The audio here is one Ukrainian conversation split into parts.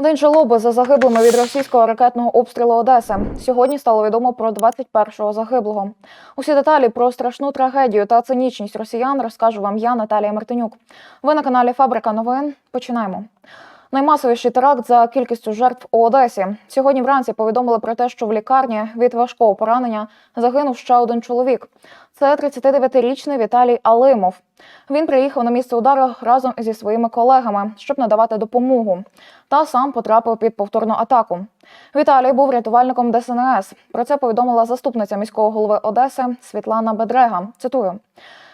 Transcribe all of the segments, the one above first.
День жалоби за загиблими від російського ракетного обстрілу Одеси. Сьогодні стало відомо про 21-го загиблого. Усі деталі про страшну трагедію та цинічність росіян розкажу вам я, Наталія Мартинюк. Ви на каналі Фабрика новин. Починаємо. Наймасовіший теракт за кількістю жертв у Одесі. Сьогодні вранці повідомили про те, що в лікарні від важкого поранення загинув ще один чоловік. Це 39-річний Віталій Алимов. Він приїхав на місце удару разом зі своїми колегами, щоб надавати допомогу, та сам потрапив під повторну атаку. Віталій був рятувальником ДСНС. Про це повідомила заступниця міського голови Одеси Світлана Бедрега. Цитую.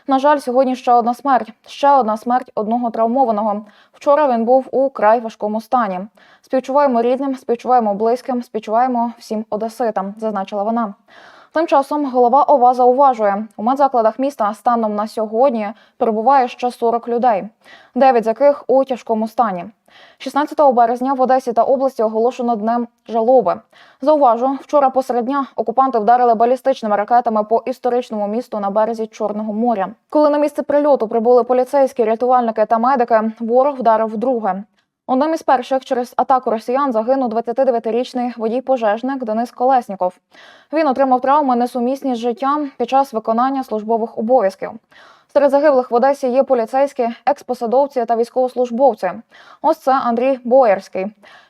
На жаль, сьогодні ще одна смерть. Ще одна смерть одного травмованого. Вчора він був у край важкому стані. Співчуваємо рідним, співчуваємо близьким, співчуваємо всім одеситам, зазначила вона. Тим часом голова ОВА зауважує, у медзакладах міста станом на сьогодні перебуває ще 40 людей, 9 з яких у тяжкому стані. 16 березня в Одесі та області оголошено днем жалоби. Зауважу, вчора посеред дня окупанти вдарили балістичними ракетами по історичному місту на березі Чорного моря. Коли на місце прильоту прибули поліцейські, рятувальники та медики, ворог вдарив вдруге. Одним із перших через атаку росіян загинув 29-річний водій-пожежник Денис Колесніков. Він отримав травми несумісні з життям під час виконання службових обов'язків. Серед загиблих в Одесі є поліцейські, експосадовці та військовослужбовці. Ось це Андрій Боярський.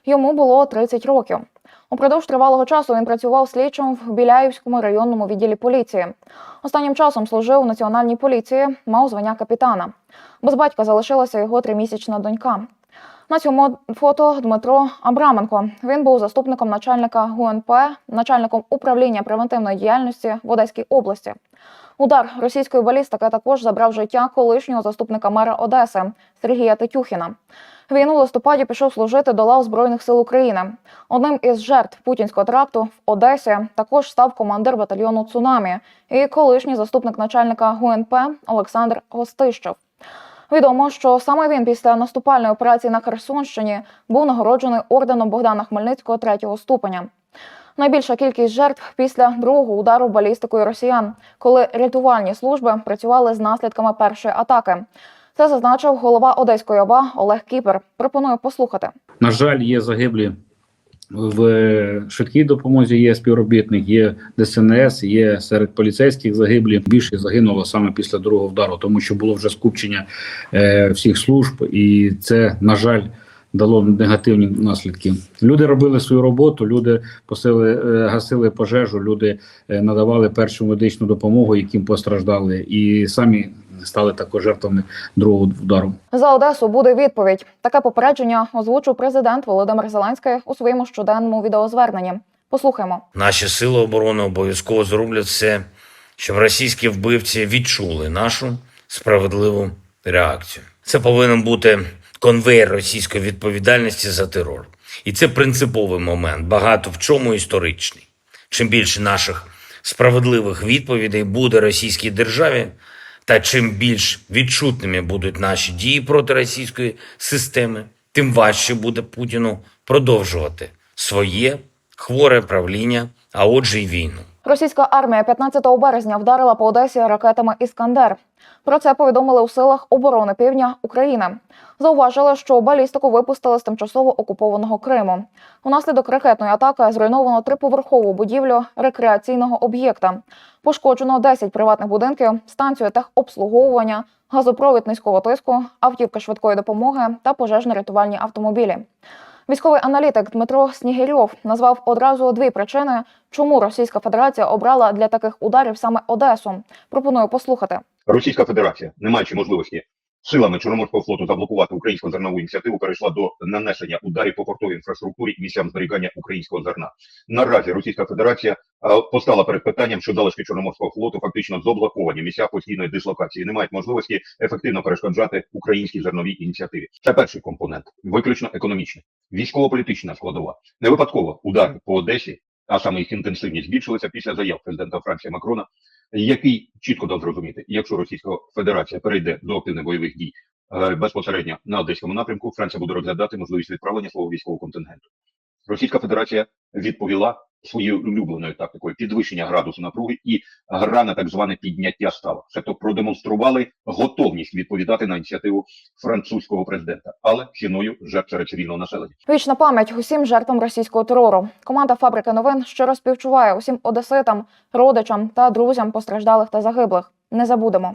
Йому було 30 років. Упродовж тривалого часу він працював слідчим в Біляївському районному відділі поліції. Останнім часом служив у національній поліції, мав звання капітана. Без батька залишилася його тримісячна донька. На цьому фото Дмитро Абраменко. Він був заступником начальника ГУНП, начальником управління превентивної діяльності в Одеській області. Удар російської балістики також забрав життя колишнього заступника мера Одеси Сергія Тетюхіна. Він у листопаді пішов служити до лав Збройних сил України. Одним із жертв путінського трапту в Одесі також став командир батальйону Цунамі і колишній заступник начальника ГУНП Олександр Гостищев. Відомо, що саме він після наступальної операції на Херсонщині був нагороджений орденом Богдана Хмельницького третього ступеня. Найбільша кількість жертв після другого удару балістикою росіян, коли рятувальні служби працювали з наслідками першої атаки. Це зазначив голова Одеської ОВА Олег Кіпер. Пропоную послухати. На жаль, є загиблі в швидкій допомозі. Є співробітник, є ДСНС, є серед поліцейських загиблі. Більше загинуло саме після другого вдару, тому що було вже скупчення е, всіх служб, і це на жаль. Дало негативні наслідки. Люди робили свою роботу, люди посили, е, гасили пожежу, люди е, надавали першу медичну допомогу, яким постраждали, і самі стали також жертвами другого удару. За Одесу буде відповідь. Таке попередження озвучив президент Володимир Зеленський у своєму щоденному відеозверненні. Послухаймо. Наші сили оборони обов'язково зроблять все, щоб російські вбивці відчули нашу справедливу реакцію. Це повинен бути конвейер російської відповідальності за терор. І це принциповий момент, багато в чому історичний. Чим більше наших справедливих відповідей буде російській державі, та чим більш відчутними будуть наші дії проти російської системи, тим важче буде Путіну продовжувати своє хворе правління, а отже й війну. Російська армія 15 березня вдарила по Одесі ракетами Іскандер. Про це повідомили у силах оборони Півдня України. Зауважили, що балістику випустили з тимчасово окупованого Криму. Унаслідок ракетної атаки зруйновано триповерхову будівлю рекреаційного об'єкта. Пошкоджено 10 приватних будинків, станцію техобслуговування, газопровід низького тиску, автівки швидкої допомоги та пожежно-рятувальні автомобілі. Військовий аналітик Дмитро Снігирьов назвав одразу дві причини, чому Російська Федерація обрала для таких ударів саме Одесу. Пропоную послухати. Російська Федерація, не маючи можливості силами Чорноморського флоту заблокувати українську зернову ініціативу, перейшла до нанесення ударів по портовій інфраструктурі місцям зберігання українського зерна. Наразі Російська Федерація е, постала перед питанням, що залишки Чорноморського флоту фактично заблоковані місця постійної дислокації, не мають можливості ефективно перешкоджати українській зерновій ініціативі. Це перший компонент, виключно економічний, військово-політична складова. Не випадково удари по Одесі, а саме їх інтенсивність збільшилася після заяв президента Франції Макрона який чітко дав зрозуміти, якщо Російська Федерація перейде до активних бойових дій е, безпосередньо на одеському напрямку, Франція буде розглядати можливість відправлення свого військового контингенту. Російська Федерація відповіла своєю улюбленою тактикою підвищення градусу напруги і гра на так зване підняття ставок. Тобто продемонстрували готовність відповідати на ініціативу французького президента, але ціною жертв серед цивільного населення. Вічна пам'ять усім жертвам російського терору. Команда фабрики новин щиро співчуває усім одеситам, родичам та друзям постраждалих та загиблих. Не забудемо.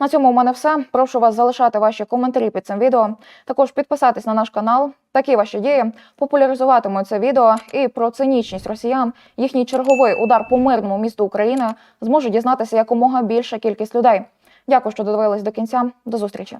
На цьому у мене все. Прошу вас залишати ваші коментарі під цим відео. Також підписатись на наш канал. Такі ваші дії популяризуватимуть це відео і про цинічність росіян, їхній черговий удар по мирному місту України зможе дізнатися якомога більша кількість людей. Дякую, що додивились до кінця. До зустрічі.